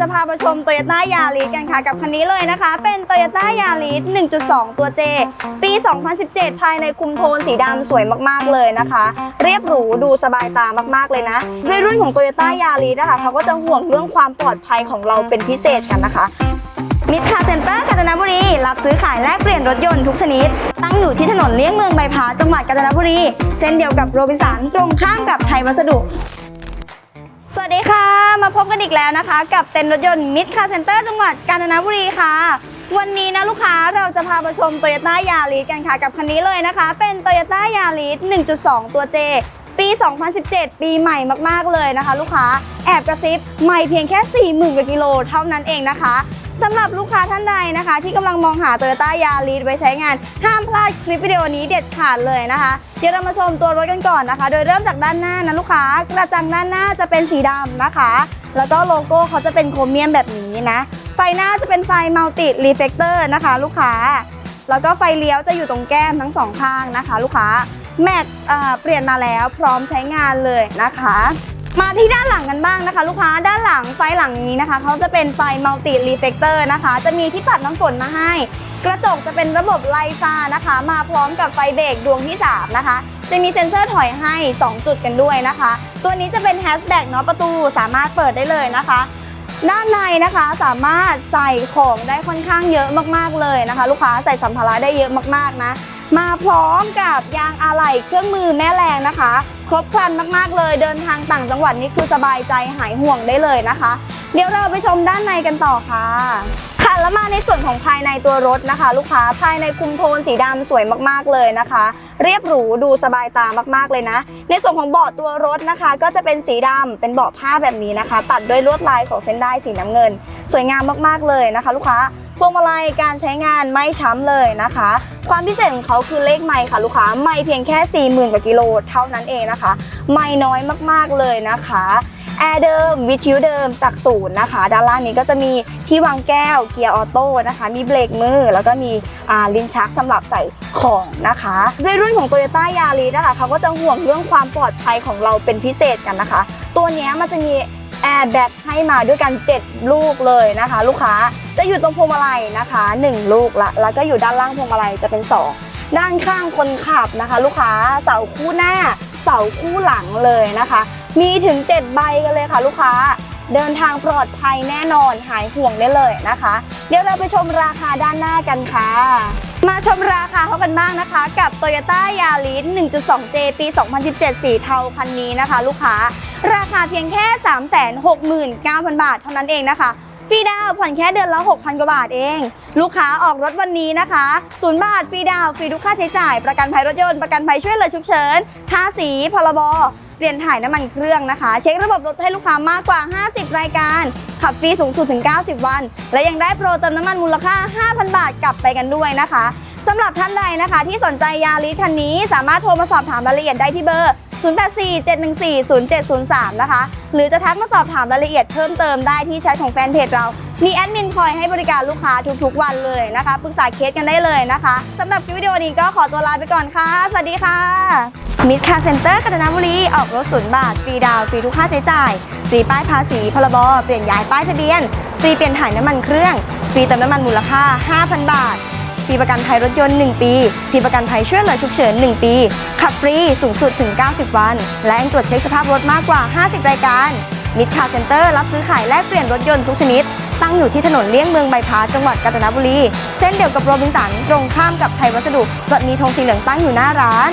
จะพาไปชม Toyota Yaris กันค่ะ กับคันนี้เลยนะคะ เป็น Toyota Yaris 1.2 ตัว J ปี 2017 ภายในคุมโทนสีดำสวยมากๆเลยนะคะ เรียบหรูดูสบายตามากๆเลยนะด้วยรุ่นของ Toyota Yaris นะคะเขาก็จะห่วงเรื่องความปลอดภัยของเราเป็นพิเศษกันนะคะมิตรคาเซ็นเตอร์กาญจนบุรี รับซื้อขายแลกเปลี่ยนรถยนต์ทุกชนิด ตั้งอยู่ที่ถนนเลี่ยงเมืองใบพาจังหวัดกาญจนบุรี เส้นเดียวกับโรบินสันตรงข้ามกับไทยวัสดุ สวัสดีค่ะ มาพบกันอีกแล้วนะคะ กับเต็นรถยนต์มิตรคาเซ็นเตอร์จังหวัดกาญจนบุรีค่ะ วันนี้นะลูกค้าเราจะพาไปชม Toyota Yaris กันค่ะ กับคันนี้เลยนะคะ เป็น Toyota Yaris 1.2 ตัว J ปี 2017 ปีใหม่มาก ๆ เลยนะคะ ลูกค้า แอบกระซิบใหม่เพียงแค่ 40,000กว่ากิโลเท่านั้นเองนะคะสำหรับลูกค้าท่านใดนะคะ ที่กำลังมองหา Toyota Yaris ไว้ใช้งาน ห้ามพลาดคลิปวิดีโอนี้เด็ดขาดเลยนะคะ เดี๋ยวเรามาชมตัวรถกันก่อนนะคะ โดยเริ่มจากด้านหน้านะลูกค้ากระจังด้านหน้าจะเป็นสีดำนะคะ แล้วก็โลโก้เขาจะเป็นโครเมียมแบบนี้นะไฟหน้าจะเป็นไฟมัลติรีเฟกเตอร์นะคะ ลูกค้า แล้วก็ไฟเลี้ยวจะอยู่ตรงแก้มทั้งสองข้างนะคะ ลูกค้าแม็กเปลี่ยนมาแล้วพร้อมใช้งานเลยนะคะ มาที่ด้านหลังกันบ้างนะคะ ลูกค้าด้านหลังไฟหลังนี้นะคะเขาจะเป็นไฟมัลติรีเฟกเตอร์นะคะ จะมีที่ปัดน้ำฝนมาให้ กระจกจะเป็นระบบไลฟ้านะคะ มาพร้อมกับไฟเบรกดวงที่ 3 นะคะ จะมีเซ็นเซอร์ถอยให้ 2 จุดกันด้วยนะคะ ตัวนี้จะเป็นแฮชแบ็กเนาะประตูสามารถเปิดได้เลยนะคะด้านในนะคะสามารถใส่ของได้ค่อนข้างเยอะมากๆเลยนะคะ ลูกค้าใส่สัมภาระได้เยอะมากๆนะ มาพร้อมกับยางอะไหล่เครื่องมือแม่แรงนะคะ ครบครันมากๆเลยเดินทางต่างจังหวัดนี่คือสบายใจหายห่วงได้เลยนะคะ เดี๋ยวเราไปชมด้านในกันต่อค่ะค่ะแล้วมาในส่วนของภายในตัวรถนะคะ ลูกค้าภายในคุมโทนสีดำสวยมากๆเลยนะคะ เรียบหรูดูสบายตามากๆเลยนะ ในส่วนของเบาะตัวรถนะคะ ก็จะเป็นสีดำเป็นเบาะผ้าแบบนี้นะคะ ตัดด้วยลวดลายของเส้นได้สีน้ำเงิน สวยงามมากๆเลยนะคะ ลูกค้า พวงมาลัยการใช้งานไม่ช้ำเลยนะคะ ความพิเศษของเขาคือเลขไมค์ค่ะลูกค้าไม่เพียงแค่ 40,000กว่ากิโลเท่านั้นเองนะคะ ไม่น้อยมากๆเลยนะคะแอร์เดิมวิทยุเดิมจากศูนย์นะคะ ด้านล่างนี้ก็จะมีที่วางแก้วเกียร์ออโต้นะคะ มีเบรกมือ แล้วก็มีลิ้นชักสำหรับใส่ของนะคะด้วยรุ่นของ Toyota Yaris นะคะเขาก็จะห่วงเรื่องความปลอดภัยของเราเป็นพิเศษกันนะคะ ตัวนี้มันจะมีแอร์แบ็กให้มาด้วยกัน 7 ลูกเลยนะคะ ลูกค้า จะอยู่ตรงพวงมาลัยนะคะ 1 ลูกละแล้วก็อยู่ด้านล่างพวงมาลัยจะเป็น 2 ด้านข้างคนขับนะคะ ลูกค้าเสาคู่หน้า เสาคู่หลังเลยนะคะ มีถึง 7 ใบกันเลยค่ะ ลูกค้าเดินทางปลอดภัยแน่นอนหายห่วงได้เลยนะคะ เดี๋ยวเราไปชมราคาด้านหน้ากันค่ะ มาชมราคาเขากันบ้างนะคะ กับ Toyota Yaris 1.2J ปี 2017 สีเทาคันนี้นะคะ ลูกค้า ราคาเพียงแค่ 369,000 บาทเท่านั้นเองนะคะ ฟรีดาวผ่อนแค่เดือนละ 6,000 กว่าบาทเอง ลูกค้าออกรถวันนี้นะคะศูนย์บาทฟรีดาวฟรีทุกค่าใช้จ่าย ประกันภัยรถยนต์ประกันภัยช่วยเหลือฉุกเฉินค่าสีพรบเปลี่ยนถ่ายน้ำมันเครื่องนะคะ เช็คระบบรถให้ลูกค้ามากกว่า 50 รายการ ขับฟรีสูงสุดถึง 90 วัน และยังได้โปรเติมน้ำมันมูลค่า 5,000 บาทกลับไปกันด้วยนะคะสำหรับท่านใดนะคะ ที่สนใจยาริสคันนี้สามารถโทรมาสอบถามรายละเอียดได้ที่เบอร์ 0847140703 นะคะ หรือจะทักมาสอบถามรายละเอียดเพิ่มเติมได้ที่แชทของแฟนเพจเรา มีแอดมินคอยให้บริการลูกค้าทุกๆวันเลยนะคะปรึกษาเคสกันได้เลยนะคะสำหรับคลิปวิดีโอนี้ก็ขอตัวลาไปก่อนค่ะ สวัสดีค่ะมิดคาเซ็นเตอร์กาญจนบุรี ออกรถศูนย์บาทฟรีดาวฟรีทุกค่าใช้จ่ายฟรีป้ายภาษีพรบเปลี่ยนย้ายป้ายทะเบียนฟรีเปลี่ยนถ่ายน้ำมันเครื่องฟรีเติมน้ำมันมูลค่า 5,000 บาท ฟรีประกันภัยรถยนต์ 1 ปีฟรีประกันภัยช่วยเหลือฉุกเฉิน 1 ปี ขับฟรีสูงสุดถึง 90 วัน และยังตรวจเช็คสภาพรถมากกว่า 50 รายการ มิดคาเซ็นเตอร์รับซื้อขายแลกเปลี่ยนรถยนต์ทุกชนิด ตั้งอยู่ที่ถนนเลี่ยงเมืองใบพาจังหวัดกาญจนบุรี เส้นเดียวกับโรบินสัน ตรงข้ามกับไทยวัสดุ จะมีธงสีเหลืองตั้งอยู่หน้าร้าน